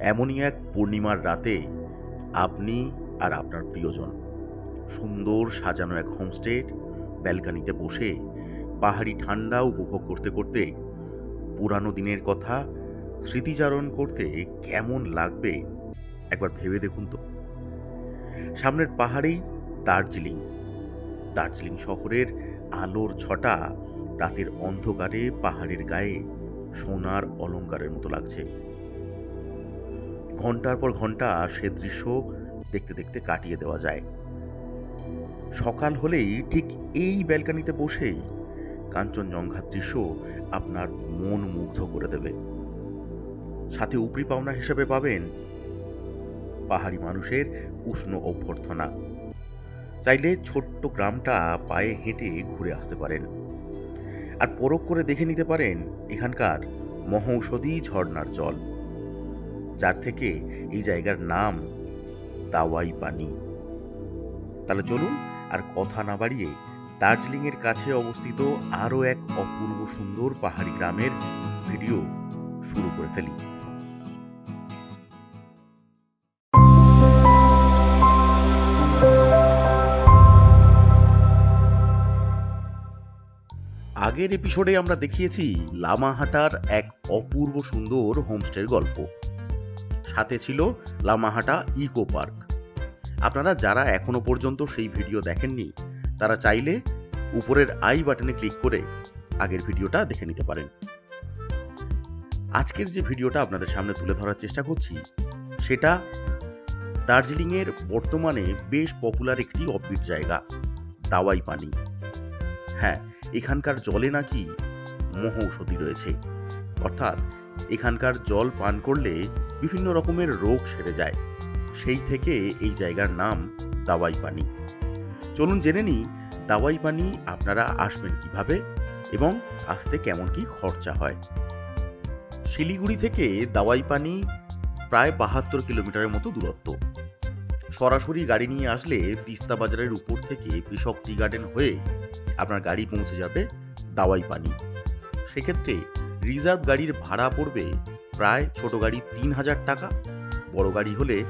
এমনই এক পূর্ণিমার রাতে আপনি আর আপনার প্রিয়জন সুন্দর সাজানো এক হোমস্টের ব্যালকানিতে বসে পাহাড়ি ঠান্ডা উপভোগ করতে করতে পুরানো দিনের কথা স্মৃতিচারণ করতে কেমন লাগবে একবার ভেবে দেখুন তো। সামনের পাহাড়েই দার্জিলিং। দার্জিলিং শহরের আলোর ছটা রাতের অন্ধকারে পাহাড়ের গায়ে সোনার অলঙ্কারের মতো লাগছে। ঘণ্টার পর ঘণ্টা সে দৃশ্য দেখতে দেখতে কাটিয়ে দেওয়া যায়। সকাল হলেই ঠিক এই ব্যালকানিতে বসেই কাঞ্চনজঙ্ঘার দৃশ্য আপনার মন মুগ্ধ করে দেবে। সাথে উপরি পাওনা হিসেবে পাবেন পাহাড়ি মানুষের উষ্ণ অভ্যর্থনা। চাইলে ছোট্ট গ্রামটা পায়ে হেঁটে ঘুরে আসতে পারেন। আর পরখ করে দেখে নিতে পারেন এখানকার মহৌষধি ঝর্ণার জল। যার থেকে এই জায়গার নাম তাওয়াই পানি। তাহলে চলুন আর কথা না বাড়িয়ে দার্জিলিংয়ের কাছে অবস্থিত আরও এক অপূর্ব সুন্দর পাহাড়ি গ্রামের ভিডিও শুরু করে ফেলি। আগের এপিসোডে আমরা দেখিয়েছি লামাহাটার এক অপূর্ব সুন্দর হোমস্টের গল্প। সাথে ছিল লামাহাটা ইকো পার্ক। আপনারা যারা এখনও পর্যন্ত সেই ভিডিও দেখেননি, তারা চাইলে উপরের আই বাটনে ক্লিক করে আগের ভিডিওটা দেখে নিতে পারেন। আজকের যে ভিডিওটা আপনাদের সামনে তুলে ধরার চেষ্টা করছি, সেটা দার্জিলিংয়ের বর্তমানে বেশ পপুলার একটি অফবিট জায়গা দাওয়াই পানি হ্যাঁ এখানকার জলে নাকি মহৌষধি রয়েছে। অর্থাৎ এখানকার জল পান করলে বিভিন্ন রকমের রোগ সেরে যায়। সেই থেকে এই জায়গার নাম দাওয়াই পানি চলুন জেনে নিই দাওয়াই পানি আপনারা আসবেন কীভাবে এবং আসতে কেমন কি খরচা হয়। শিলিগুড়ি থেকে দাওয়াই পানি প্রায় বাহাত্তর কিলোমিটারের মতো দূরত্ব। সরাসরি গাড়ি নিয়ে আসলে তিস্তা বাজারের উপর থেকে কৃষক টি গার্ডেন হয়ে আপনার গাড়ি পৌঁছে যাবে দাওয়াই পানি সেক্ষেত্রে রিজার্ভ গাড়ির ভাড়া পড়বে প্রায় ছোট গাড়ি তিন হাজার টাকা, বড় গাড়ি হলে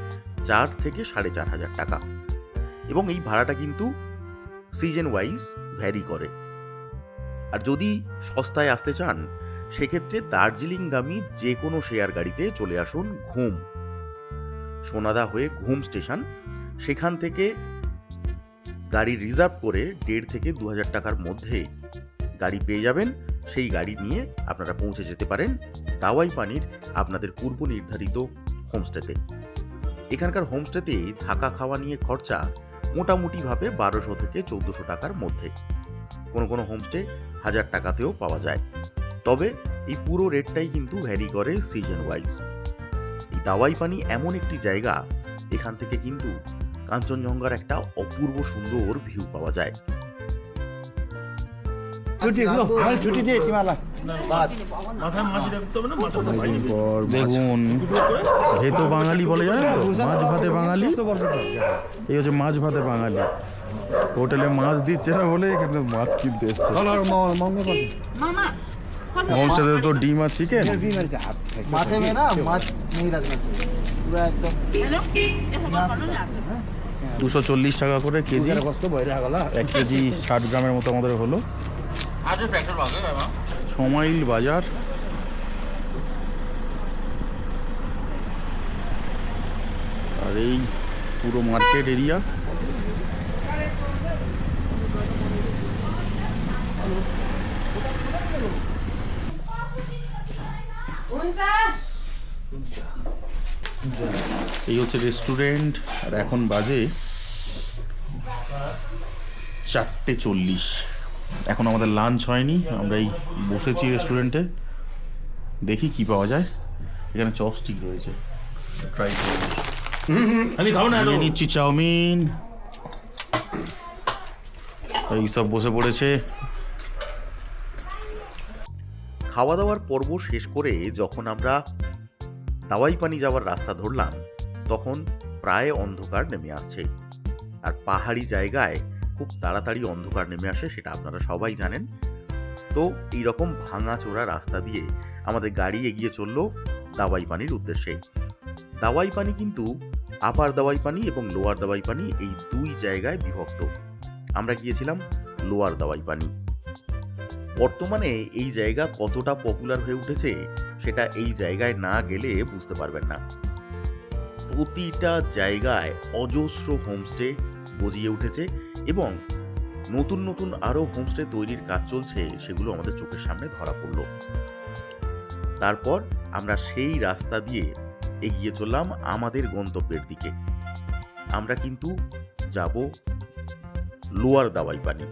চার থেকে সাড়ে চার হাজার টাকা। এবং এই ভাড়াটা কিন্তু সিজন ওয়াইজ ভ্যারি করে। আর যদি সস্তায় আসতে চান, সেক্ষেত্রে দার্জিলিংগামী যে কোনো শেয়ার গাড়িতে চলে আসুন ঘুম। সোনাদা হয়ে ঘুম স্টেশন, সেখান থেকে গাড়ি রিজার্ভ করে দেড় থেকে দু হাজার টাকার মধ্যে গাড়ি পেয়ে যাবেন সেই গাড়ি নিয়ে আপনারা পৌঁছে যেতে পারেন দাওয়াই পানির আপনাদের পূর্ব নির্ধারিত হোমস্টেতে। এখানকার হোমস্টেতে থাকা খাওয়া নিয়ে খরচা মোটামুটিভাবে বারোশো থেকে চৌদ্দশো টাকার মধ্যে। কোনো কোনো হোমস্টে হাজার টাকাতেও পাওয়া যায়। তবে এই পুরো রেটটাই কিন্তু ভ্যারি করে সিজন ওয়াইজ এই দাওয়াই পানি এমন একটি জায়গা, এখান থেকে কিন্তু কাঞ্চনজঙ্ঘার একটা অপূর্ব সুন্দর ভিউ পাওয়া যায়। ছুটি আমি ছুটি দিয়ে বেগুন এ তো বাঙালি বলে জানেন তো? মাছ ভাতে বাঙালি। এই হচ্ছে মাছ ভাতে বাঙালি। হোটেলে মাছ দিচ্ছে না বলে এখানে মাছ কিনতে এসছে। মোর সাথে তো ডিম আর চিকেন দুশো চল্লিশ টাকা করে কেজি। এক কেজি ষাট গ্রামের মতো আমাদের হলো। ছ মাইল বাজার। আর এই পুরো মার্কেট এরিয়া। এই হচ্ছে রেস্টুরেন্ট আর এখন বাজে চারটে চল্লিশ। এখন আমাদের লাঞ্চ হয়নি আমরা এই বসেছি রেস্টুরেন্টে দেখি কি পাওয়া যায়। এখানে চপস্টিক রয়েছে। ট্রাই করে। আমি খাব না নিয়ে নিচ্ছি চাউমিন। এই সব বসে পড়েছে। খাওয়া দাওয়ার পর্ব শেষ করে যখন আমরা দাওয়াই পানি যাওয়ার রাস্তা ধরলাম তখন প্রায় অন্ধকার নেমে আসছে। আর পাহাড়ি জায়গায় খুব তাড়াতাড়ি অন্ধকার নেমে আসে, সেটা আপনারা সবাই জানেন। তো এইরকম ভাঙাচোরা রাস্তা দিয়ে আমাদের গাড়ি এগিয়ে চলল দাওয়াই পানির উদ্দেশ্যে দাওয়াই পানি কিন্তু আপার দাওয়াই পানি এবং লোয়ার দাওয়াই পানি এই দুই জায়গায় বিভক্ত। আমরা গিয়েছিলাম লোয়ার দাওয়াই পানি বর্তমানে এই জায়গা কতটা পপুলার হয়ে উঠেছে, সেটা এই জায়গায় না গেলে বুঝতে পারবেন না। প্রতিটা জায়গায় অজস্র হোমস্টে গজিয়ে উঠেছে। এবং নতুন নতুন আরও হোমস্টে তৈরির কাজ চলছে, সেগুলো আমাদের চোখের সামনে ধরা পড়ল। তারপর আমরা সেই রাস্তা দিয়ে এগিয়ে চললাম আমাদের গন্তব্যের দিকে। আমরা কিন্তু যাব লোয়ার দাওয়াই পানি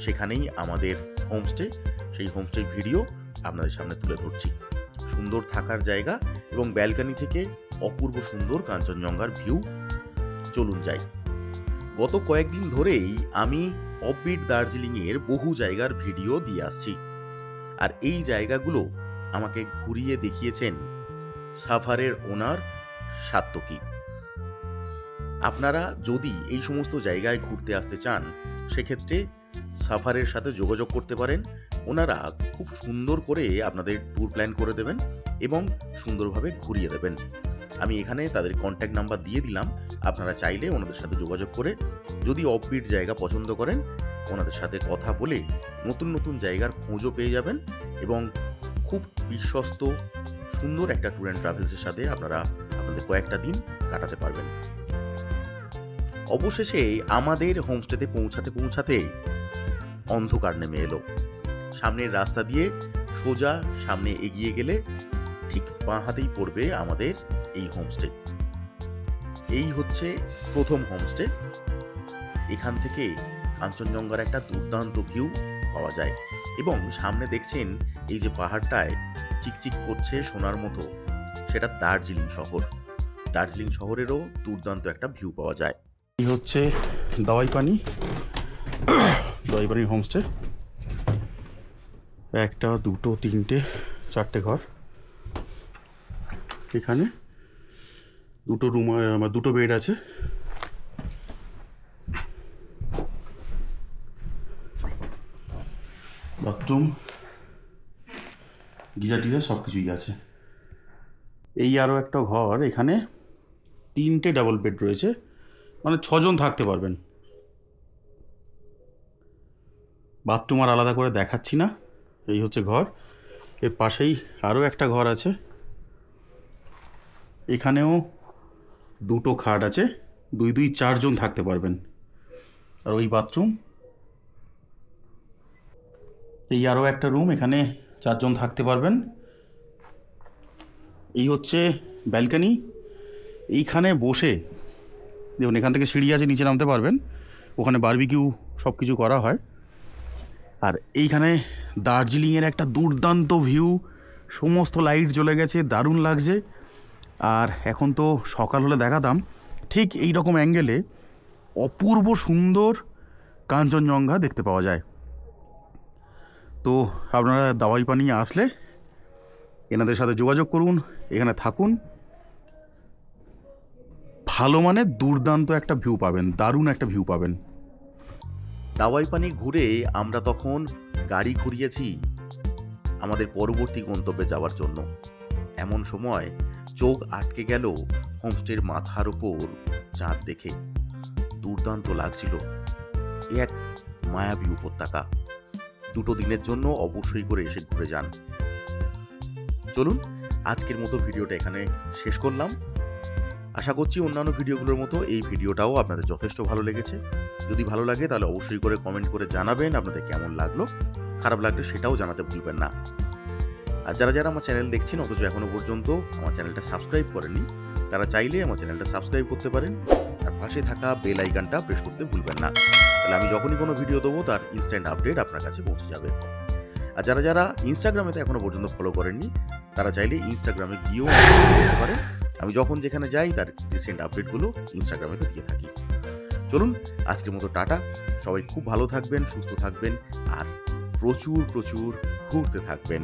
সেখানেই আমাদের হোমস্টে সেই হোমস্টের ভিডিও আপনাদের সামনে তুলে ধরছি। সুন্দর থাকার জায়গা এবং ব্যালকনি থেকে অপূর্ব সুন্দর কাঞ্চনজঙ্ঘার ভিউ চলুন যাই। গত কয়েকদিন ধরেই আমি অফবিট দার্জিলিংয়ের বহু জায়গার ভিডিও দিয়ে আসছি। আর এই জায়গাগুলো আমাকে ঘুরিয়ে দেখিয়েছেন সাফারের ওনার সাত্তকী। আপনারা যদি এই সমস্ত জায়গায় ঘুরতে আসতে চান, সেক্ষেত্রে সাফারের সাথে যোগাযোগ করতে পারেন। ওনারা খুব সুন্দর করে আপনাদের ট্যুর প্ল্যান করে দেবেন এবং সুন্দরভাবে ঘুরিয়ে দেবেন। আমি এখানে তাদের কন্ট্যাক্ট নাম্বার দিয়ে দিলাম। আপনারা চাইলে ওনাদের সাথে যোগাযোগ করে যদি অফবিট জায়গা পছন্দ করেন, ওনাদের সাথে কথা বলে নতুন নতুন জায়গার খোঁজও পেয়ে যাবেন এবং খুব বিশ্বস্ত, সুন্দর একটা ট্যুর অ্যান্ড ট্রাভেলসের সাথে আপনারা আপনাদের কয়েকটা দিন কাটাতে পারবেন। অবশেষে আমাদের হোমস্টেতে পৌঁছাতে পৌঁছাতে অন্ধকার নেমে এলো। সামনের রাস্তা দিয়ে সোজা সামনে এগিয়ে গেলে ঠিক বাঁ হাতেই পড়বে আমাদের এই হোমস্টে এই হচ্ছে প্রথম হোমস্টে এখান থেকে কাঞ্চনজঙ্ঘার একটা দুর্দান্ত ভিউ পাওয়া যায় এবং সামনে দেখছেন এই যে পাহাড়টায় চিকচিক করছে সোনার মতো। সেটা দার্জিলিং শহর। দার্জিলিং শহরেরও দুর্দান্ত একটা ভিউ পাওয়া যায়। এই হচ্ছে দাওয়াই পানি দাওয়াই পানির হোমস্টে একটা, দুটো, তিনটে, চারটে ঘর। এখানে। দুটো রুম আমার দুটো বেড আছে। বাথরুম গিজার টিজার সব কিছুই আছে। এই আরও একটা ঘর, এখানে তিনটে ডাবল বেড রয়েছে। মানে ছজন থাকতে পারবেন। বাথরুম আর আলাদা করে দেখাচ্ছি না। এই হচ্ছে ঘর। এর পাশেই আরও একটা ঘর আছে। এখানেও দুটো খাট আছে, দুই দুই চারজন থাকতে পারবেন। আর ওই বাথরুম, এই আরও একটা রুম, এখানে চারজন থাকতে পারবেন। এই হচ্ছে ব্যালকানি। এইখানে বসে, দেখুন, এখান থেকে সিঁড়ি আছে, নিচে নামতে পারবেন। ওখানে বারবিকিউ সব কিছু করা হয়। আর এইখানে দার্জিলিংয়ের একটা দুর্দান্ত ভিউ, সমস্ত লাইট জ্বলে গেছে, দারুণ লাগছে। আর এখন তো সকাল হলে দেখাতাম, ঠিক এই রকম অ্যাঙ্গেলে অপূর্ব সুন্দর কাঞ্চনজঙ্ঘা দেখতে পাওয়া যায়। তো আপনারা দাওয়াই পানি আসলে, এনাদের সাথে যোগাযোগ করুন, এখানে থাকুন। ভালো মানে দুর্দান্ত একটা ভিউ পাবেন, দারুণ একটা ভিউ পাবেন। দাওয়াই পানি ঘুরে আমরা তখন গাড়ি ঘুরিয়েছি, আমাদের পরবর্তী গন্তব্যে যাওয়ার জন্য। এমন সময় চোখ আটকে গেল হোমস্টের মাথার উপর চাঁদ দেখে। দুর্দান্ত লাগছিল এক মায়াবী উপত্যকা। দুটো দিনের জন্য অবশ্যই করে এসে ঘুরে যান। চলুন, আজকের মতো ভিডিওটা এখানে শেষ করলাম। আশা করছি অন্যান্য ভিডিওগুলোর মতো এই ভিডিওটাও আপনাদের যথেষ্ট ভালো লেগেছে। যদি ভালো লাগে তাহলে অবশ্যই করে কমেন্ট করে জানাবেন আপনাদের কেমন লাগল। খারাপ লাগলে সেটাও জানাতে ভুলবেন না। আর যারা যারা আমার চ্যানেল দেখছেন, অথচ এখনও পর্যন্ত আমার চ্যানেলটা সাবস্ক্রাইব করেননি, তারা চাইলে আমার চ্যানেলটা সাবস্ক্রাইব করতে পারেন। আর পাশে থাকা বেল আইকনটা প্রেস করতে ভুলবেন না। তাহলে আমি যখনই কোনো ভিডিও দেবো, তার ইনস্ট্যান্ট আপডেট আপনার কাছে পৌঁছে যাবে। আর যারা যারা ইনস্টাগ্রামে তো এখনও পর্যন্ত ফলো করেননি, তারা চাইলে ইনস্টাগ্রামে গিয়েও করতে পারেন। আমি যখন যেখানে যাই, তার রিসেন্ট আপডেটগুলো ইনস্টাগ্রামে তো দিয়ে থাকি। চলুন, আজকের মতো টাটা। সবাই খুব ভালো থাকবেন, সুস্থ থাকবেন, আর প্রচুর প্রচুর ঘুরতে থাকবেন।